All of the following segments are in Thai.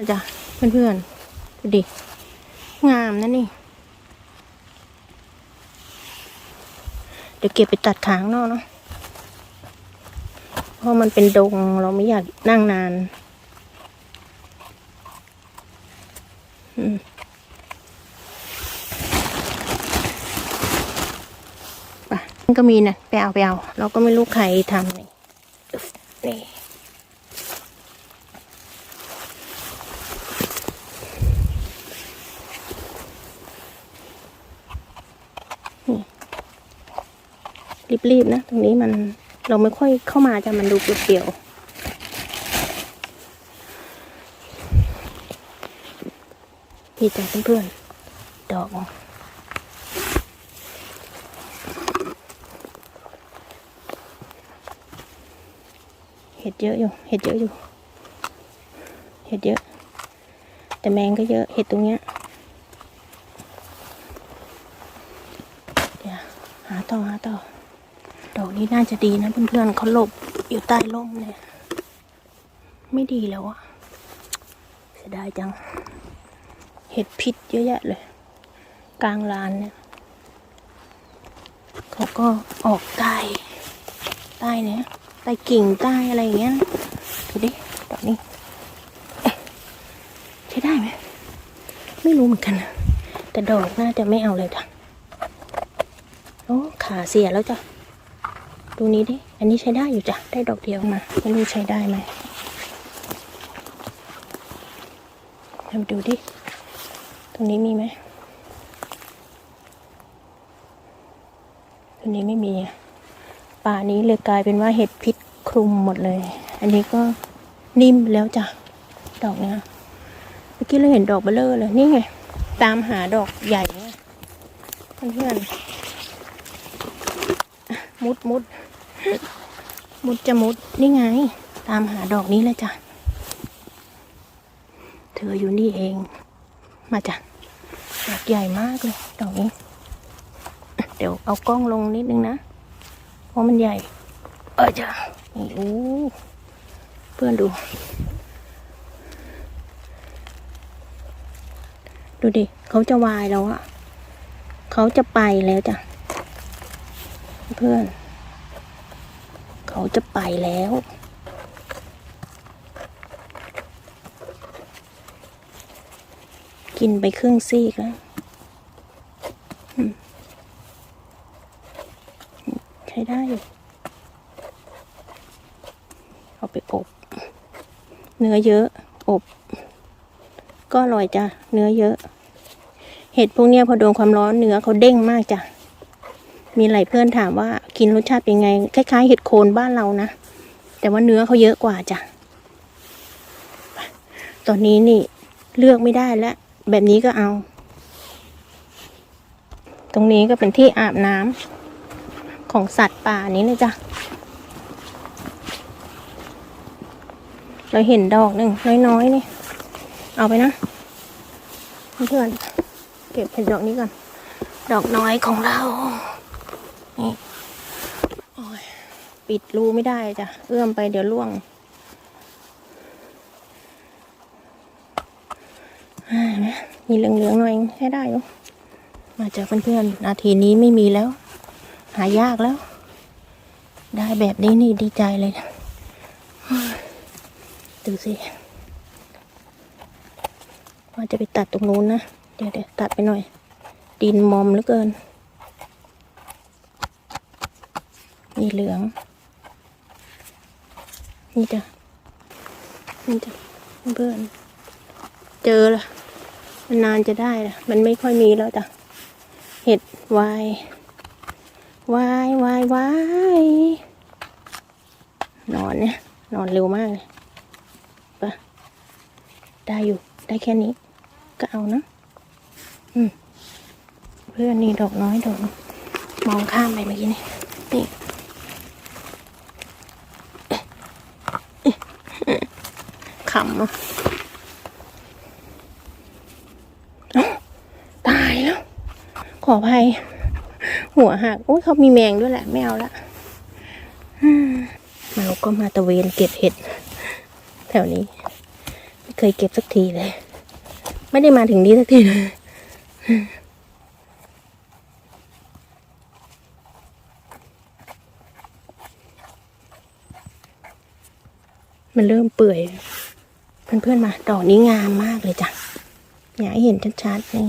นี่จ้ะเพื่อนๆดูดิ งามนะนี่ เดี๋ยวเก็บไปตัดขางนอกเนาะเพราะมันเป็นดงเราไม่อยากนั่งนานอืมไปมันก็มีนะไปเอาไปเอา เราก็ไม่รู้ใครทำนี่นี่ รีบๆนะ ตรงนี้มันเราไม่ค่อยเข้ามาจะมันดูเปลี่ยวๆนี่จ้ะเพื่อนๆดอกเห็ดเยอะอยู่ เห็ดเยอะอยู่ เห็ดเยอะ แต่แมงก็เยอะ เห็ดตรงเนี้ยเดี๋ยวหาต่อหาต่อ นี้น่าจะดีนะเพื่อนๆเขาหลบอยู่ใต้ร่มเนี่ย ไม่ดีแล้วอะเสียดายจัง เห็ดพิษเยอะแยะเลย กลางลานเนี่ยเขาก็ออกใต้ ใต้เนี่ยใต้กิ่งใต้อะไรอย่างเงี้ยดูดิดอกนี้ใช้ได้ไหมไม่รู้เหมือนกันนะแต่ดอกน่าจะไม่เอาเลยจ้ะโอ้ขาเสียแล้วจ้ะ ดูนี้ดิ อันนี้ใช้ได้อยู่จ้ะ ได้ดอกเดียวมา ไม่รู้ใช้ได้ไหมมาดูดิ ตรงนี้มีไหมตรงนี้ไม่มี ป่านี้เลยกลายเป็นว่าเห็ดพิษคลุมหมดเลย อันนี้ก็นิ่มแล้วจ้ะ ดอกเนี้ยเมื่อกี้เราเห็นดอกเบลเลอร์เลย นี่ไง ตามหาดอกใหญ่เนี่ยเพื่อนๆมุดมุด มุดจะมุดนี่ไง ตามหาดอกนี้เลยจ้ะ เธออยู่นี่เอง มาจ้ะ ดอกใหญ่มากเลย ดอกนี้ เดี๋ยวเอากล้องลงนิดนึงนะ เพราะมันใหญ่ เออจ้ะโอ้เพื่อนดู ดูดิ เขาจะวายแล้วอะเขาจะไปแล้วจ้ะ เพื่อน เขาจะไปแล้ว กินไปครึ่งซีกแล้วใช้ได้เอาไปอบ เนื้อเยอะ อบ ก็อร่อยจ้ะ เนื้อเยอะ เห็ดพวกเนี้ยพอโดนความร้อนเนื้อเขาเด้งมากจ้ะ มีหลายเพื่อนถามว่ากินรสชาติเป็นไง คล้ายๆเห็ดโคนบ้านเรานะ แต่ว่าเนื้อเขาเยอะกว่าจ้ะ ตอนนี้นี่เลือกไม่ได้แล้ว แบบนี้ก็เอา ตรงนี้ก็เป็นที่อาบน้ำของสัตว์ป่านี้เลยจ้ะ เราเห็นดอกหนึ่งน้อยๆนี่ เอาไปนะเพื่อนเก็บเห็ดดอกนี้ก่อน ดอกน้อยของเรา นี่ปิดรูไม่ได้จ้ะ เอื้อมไปเดี๋ยวล่วงมีเหลืองๆหน่อยใช้ได้อยู่มาเจากเพื่อนๆนาทีนี้ไม่มีแล้ว หายากแล้ว ได้แบบนี้นี่ดีใจเลยนะเฮ้ยดูสิว่าจะไปตัดตรงนู้นนะ เดี๋ยวเดี๋ยวตัดไปหน่อย ดินมอมเหลือเกิน มีเหลือง นี่จ้ะนี่จ้ะเพื่อนเจอละมันนานจะได้ละมันไม่ค่อยมีแล้วจ้ะเห็ดวายวายวายวายนอนเนี่ยนอนเร็วมากเลยไปะได้อยู่ได้แค่นี้ ก็เอานะอืมเพื่อนนี่ดอกน้อยดอกมองข้ามไปเมื่อกี้นี่นี่ำอะตายแล้ว ขออภัย หัวหักอุ้ยเขามีแมงด้วยแหละ ไม่เอาละอืมเราก็มาตะเวนเก็บเห็ด แถวนี้ ไม่เคยเก็บสักทีเลย ไม่ได้มาถึงนี้สักทีเลยมันเริ่มเปื่อย เพื่อนๆมาดอกนี้งามมากเลยจ้ะอยากให้เห็นชัดๆนี่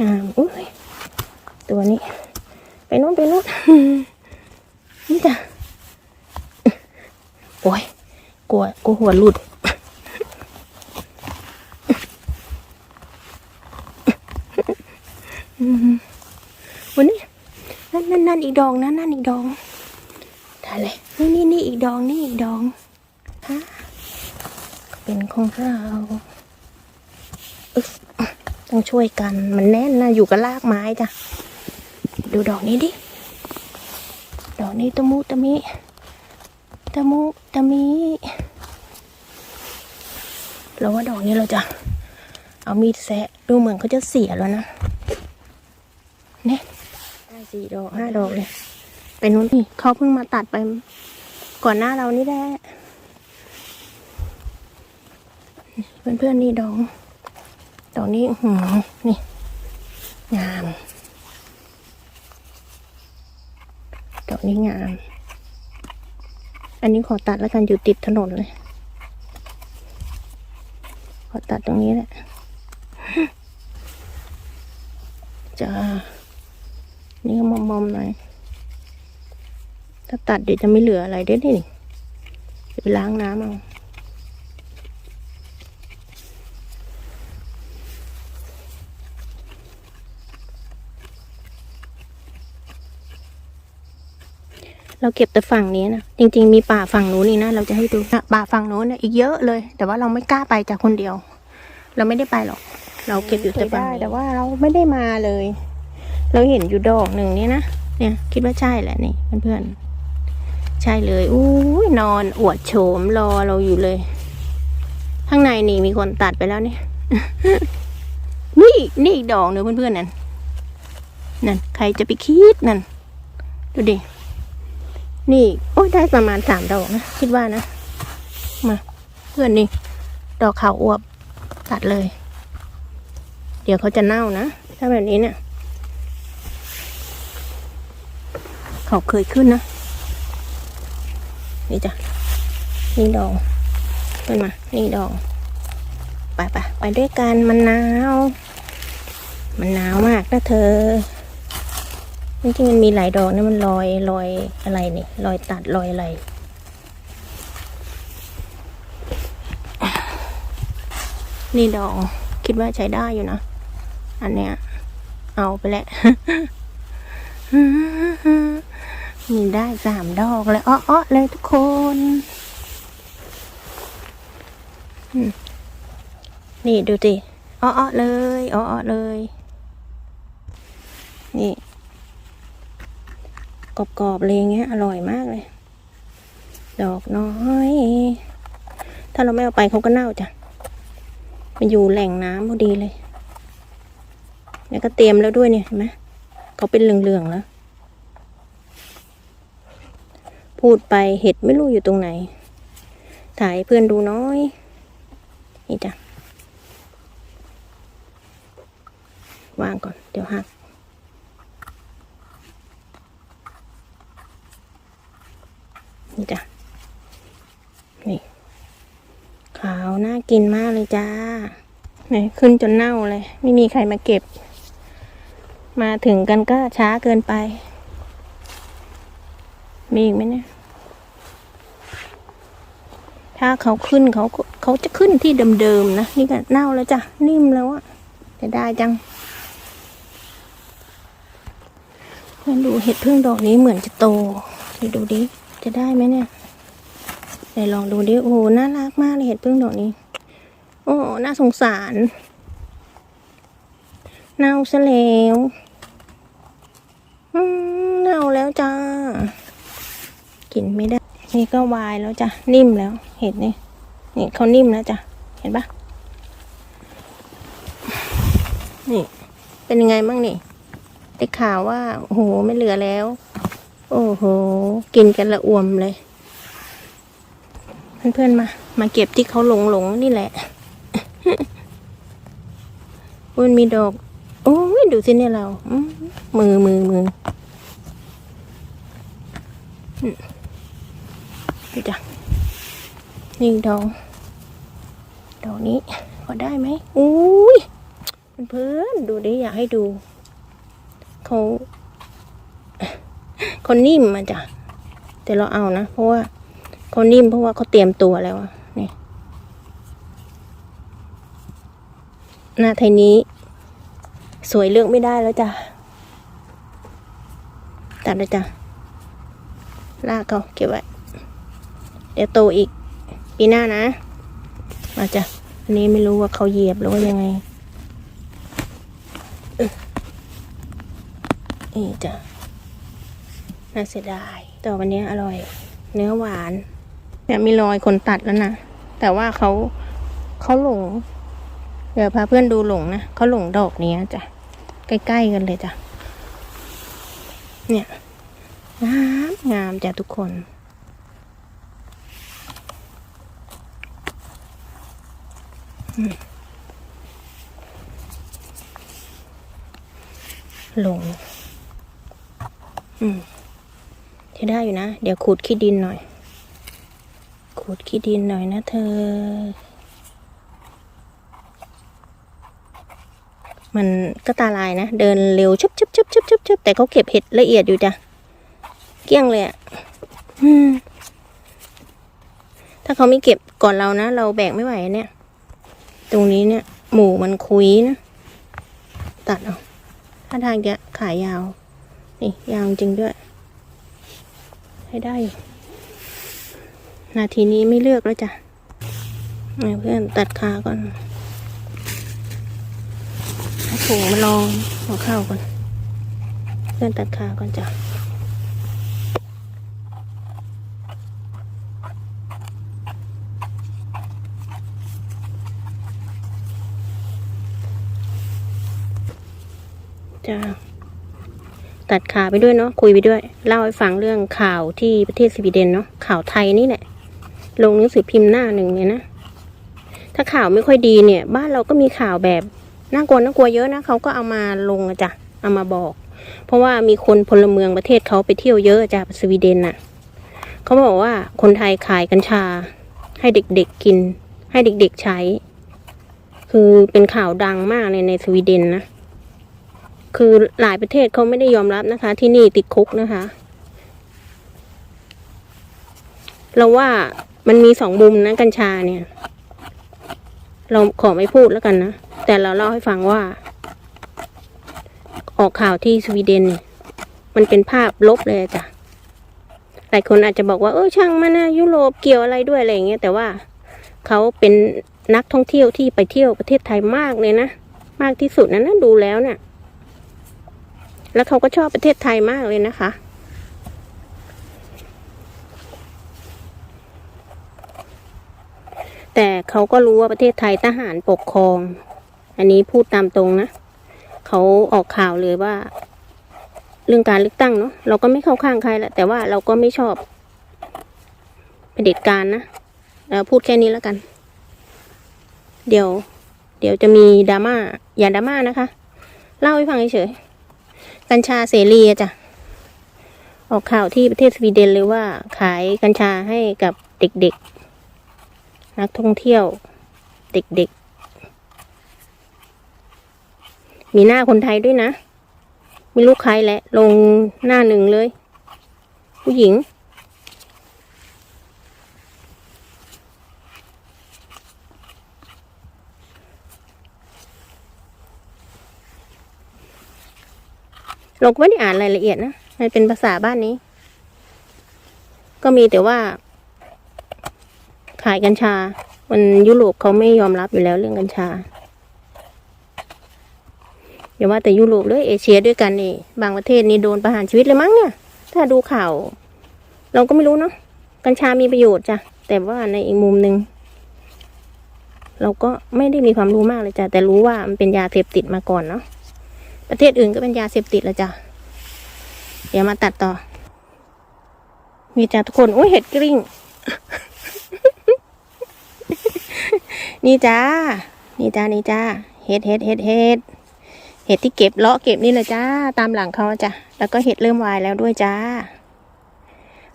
งามอุ้ยตัวนี้ ไปนู้นไปนู้นนี่จ้ะโอ้ยกลัวกลัวหัวหลุดวันนี้นั่นนั่นนั่นอีกดอกนะนั่นอีกดอกได้เลยนี่นี่นี่อีกดอกนี่อีกดอก ฮะเป็นของเราต้องช่วยกันมันแน่นนะอยู่กับรากไม้จ้ะ ดูดอกนี้ดิ ดอกนี้ตะมุตะมิตะมุตะมิเราว่าดอกนี้เราจะ เอามีดแซะดูเหมือนเขาจะเสียแล้วนะเนี่ยได้สี่ดอกห้าดอกเลย ไปนู้นนี่เขาเพิ่งมาตัดไป ก่อนหน้าเรานี่แหละ เพื่อนเพื่อนๆนี่ดอกดอกนี้หือนี่ งามดอกนี้งาม อันนี้ขอตัดแล้วกันอยู่ติดถนนเลย ขอตัดตรงนี้แหละจ้านี่ก็มอมๆหน่อยถ้าตัดเดี๋ยวจะไม่เหลืออะไรเด้นี่เดี๋ยวไปล้างน้ำเอา เราเก็บแต่ฝั่งนี้นะจริง ๆ มีป่าฝั่งนู้นนี่นะเราจะให้ดูนะป่าฝั่งนู้นเนี่ยอีกเยอะเลย แต่ว่าเราไม่กล้าไปจากคนเดียว เราไม่ได้ไปหรอก เราเก็บอยู่แต่ฝั่งนี้แต่ว่าเราไม่ได้มาเลย เราเห็นอยู่ดอกหนึ่งนี่นะเนี่ย คิดว่าใช่แหละนี่เพื่อนๆใช่เลยอู้ยนอนอวดโฉมรอเราอยู่เลย ข้างในนี่มีคนตัดไปแล้วเนี่ยนี่นี่อีกดอกเนอะเพื่อนๆนั่นนั่นใครจะไปคิดนั่นดูดิ นี่ โอ้ยได้ประมาณสามดอกนะ คิดว่านะ มาเพื่อนนี่ ดอกขาวอวบตัดเลย เดี๋ยวเขาจะเน่านะ ถ้าแบบนี้เนี่ย เขาเคยขึ้นนะ นี่จ้ะ นี่ดอกเพื่อนมา นี่ดอกไปไปไปด้วยกันมันหนาว มันหนาวมากนะเธอ จริงๆมันมีหลายดอกนะมันลอยลอยอะไรนี่ลอยตัดลอยอะไรนี่ดอกคิดว่าใช้ได้อยู่นะ อันเนี้ย เอาไปแล้วมีได้สามดอกเลยอ้อๆเลยทุกคนนี่ดูสิอ้อๆเลยอ้อๆเลย นี่ กรอบๆเลยอย่างเงี้ยอร่อยมากเลย ดอกน้อย ถ้าเราไม่เอาไปเขาก็เน่าจ้ะมันอยู่แหล่งน้ำพอดีเลยเนี่ยก็เตรียมแล้วด้วยเนี่ยเห็นไหมเขาเป็นเหลืองๆแล้ว พูดไปเห็ดไม่รู้อยู่ตรงไหน ถ่ายเพื่อนดูน้อย นี่จ้ะวางก่อน เดี๋ยวหัก นี่จ้ะ นี่ ขาวน่ากินมากเลยจ้าเนี่ยขึ้นจนเน่าเลย ไม่มีใครมาเก็บ มาถึงกันก็ช้าเกินไป มีอีกไหมเนี่ย ถ้าเขาขึ้นเขาก็เขาจะขึ้นที่เดิมๆนะ นี่ก็เน่าแล้วจ้ะ นิ่มแล้วอะจะได้จังเพื่อนดูเห็ดพึ่งดอกนี้เหมือนจะโต ดูดิ จะได้ไหมเนี่ยไหนลองดูดิโอ้น่ารักมากเลยเห็ดพึ่งดอกนี้ โอ้น่าสงสารเน่าซะแล้วเน่าแล้วจ้ากินไม่ได้ นี่ก็วายแล้วจ้ะนิ่มแล้ว เห็ดนี่นี่เขานิ่มแล้วจ้ะเห็นปะนี่ เป็นยังไงบ้างนี่ได้ข่าวว่าโอ้โหไม่เหลือแล้ว โอ้โห กินกันละอวมเลย เพื่อนๆมา มาเก็บที่เขาหลงหลงๆนี่แหละมันมีดอก โอ้ยดูสิเนี่ยเรา มือมือมืออืมดูจ้ะนี่ดอก ดอกนี้พอได้ไหมอุ้ยเพื่อนๆดูดิอยากให้ดู เขา เขานิ่มมาจ้ะแต่เราเอานะ เพราะว่าเขานิ่มเพราะว่าเขาเตรียมตัวแล้วนี่หน้าไทยนี้ สวยเลือกไม่ได้แล้วจ้ะตัดเลยจ้ะลากเขาเก็บไว้ เดี๋ยวโตอีก ปีหน้านะ มาจ้ะอันนี้ไม่รู้ว่าเขาเหยียบหรือว่ายังไงนี่จ้ะ น่าเสียดาย แต่วันนี้อร่อย เนื้อหวาน เนี่ยมีรอยคนตัดแล้วนะ แต่ว่าเขาเขาหลง เดี๋ยวพาเพื่อนดูหลงนะเขาหลงดอกนี้จ้ะ ใกล้ ๆ กันเลยจ้ะ เนี่ยงามงามจ้ะทุกคนหลง อืม ช้ได้อยู่นะ เดี๋ยวขูดขี้ดินหน่อย ขูดขี้ดินหน่อยนะเธอ มันก็ตาลายนะ เดินเร็วชุบชุบชุบชุบชุบชุบแต่เขาเก็บเห็ดละเอียดอยู่จ้ะ เกลี้ยงเลยอะ่ะถ้าเขาไม่เก็บก่อนเรานะ เราแบกไม่ไหวเนี่ย ตรงนี้เนี่ย หมูมันคุยนะ ตัดเอาถ้าทางจะขายยาว นี่ยาวจริงด้วย ให้ได้ นาทีนี้ไม่เลือกแล้วจ้ะเอาเพื่อนตัดขาก่อนถุงมาลองหัวเข้าก่อน เพื่อนตัดขาก่อนจ้ะจ้า ตัดขาไปด้วยเนาะคุยไปด้วย เล่าให้ฟังเรื่องข่าวที่ประเทศสวีเดนเนาะข่าวไทยนี่แหละ ลงหนังสือพิมพ์หน้าหนึ่งเลยนะ ถ้าข่าวไม่ค่อยดีเนี่ย บ้านเราก็มีข่าวแบบน่ากลัวน่ากลัวเยอะนะเขาก็เอามาลงจ้ะเอามาบอก เพราะว่ามีคนพลเมืองประเทศเขาไปเที่ยวเยอะจ้ะสวีเดนน่ะเขาบอกว่าคนไทยขายกัญชา ให้เด็กๆกิน ให้เด็กๆใช้ คือเป็นข่าวดังมากเลยในสวีเดนนะ คือหลายประเทศเขาไม่ได้ยอมรับนะคะ ที่นี่ติดคุกนะคะ เราว่ามันมีสองมุมนะกัญชาเนี่ย เราขอไม่พูดแล้วกันนะ แต่เราเล่าให้ฟังว่า ออกข่าวที่สวีเดน มันเป็นภาพลบเลยจ้ะหลายคนอาจจะบอกว่าเออช่างมันนะยุโรปเกี่ยวอะไรด้วยอะไรอย่างเงี้ยแต่ว่าเขาเป็นนักท่องเที่ยวที่ไปเที่ยวประเทศไทยมากเลยนะ มากที่สุดนะนะดูแล้วเนี่ย แล้วเขาก็ชอบประเทศไทยมากเลยนะคะ แต่เขาก็รู้ว่าประเทศไทยทหารปกครอง อันนี้พูดตามตรงนะเขาออกข่าวเลยว่า เรื่องการเลือกตั้งเนาะเราก็ไม่เข้าข้างใครแหละแต่ว่าเราก็ไม่ชอบเผด็จการนะพูดแค่นี้แล้วกัน เดี๋ยว เดี๋ยวจะมีดราม่าอย่าดราม่านะคะ เล่าให้ฟังเฉย กัญชาเสรีจ้ะ ออกข่าวที่ประเทศสวีเดนเลยว่า ขายกัญชาให้กับเด็กๆ นักท่องเที่ยว เด็กๆ มีหน้าคนไทยด้วยนะ มีลูกใครแหละ ลงหน้าหนึ่งเลย ผู้หญิง เราก็ไม่ได้อ่านรายละเอียดนะมันเป็นภาษาบ้านนี้ ก็มีแต่ว่า ขายกัญชา มันยุโรปเขาไม่ยอมรับอยู่แล้วเรื่องกัญชาอย่าว่าแต่ยุโรปเลยเอเชียด้วยกันนี่บางประเทศนี่โดนประหารชีวิตเลยมั้งเนี่ย ถ้าดูข่าว เราก็ไม่รู้เนาะกัญชามีประโยชน์จ้ะแต่ว่าในอีกมุมหนึ่งเราก็ไม่ได้มีความรู้มากเลยจ้ะแต่รู้ว่ามันเป็นยาเสพติดมาก่อนเนาะ ประเทศอื่นก็เป็นยาเสพติดแล้วจ้ะ เดี๋ยวมาตัดต่อ มีจ้ะทุกคนโอ้ยเห็ดกริ้งนี่จ้า นี่จ้า นี่จ้า เห็ดเห็ดเห็ดเห็ดเห็ดที่เก็บเลาะเก็บนี่เลยจ้า ตามหลังเขาจ้ะ แล้วก็เห็ดเริ่มวายแล้วด้วยจ้า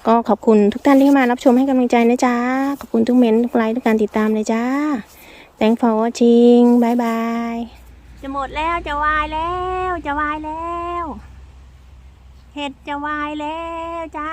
ก็ขอบคุณทุกท่านที่มารับชมให้กำลังใจนะจ้า ขอบคุณทุกเมนต์ทุกไลค์ทุกการติดตามเลยจ้า thank for watching บายบาย จะหมดแล้วจะวายแล้ว จะวายแล้ว เห็ดจะวายแล้วจ้า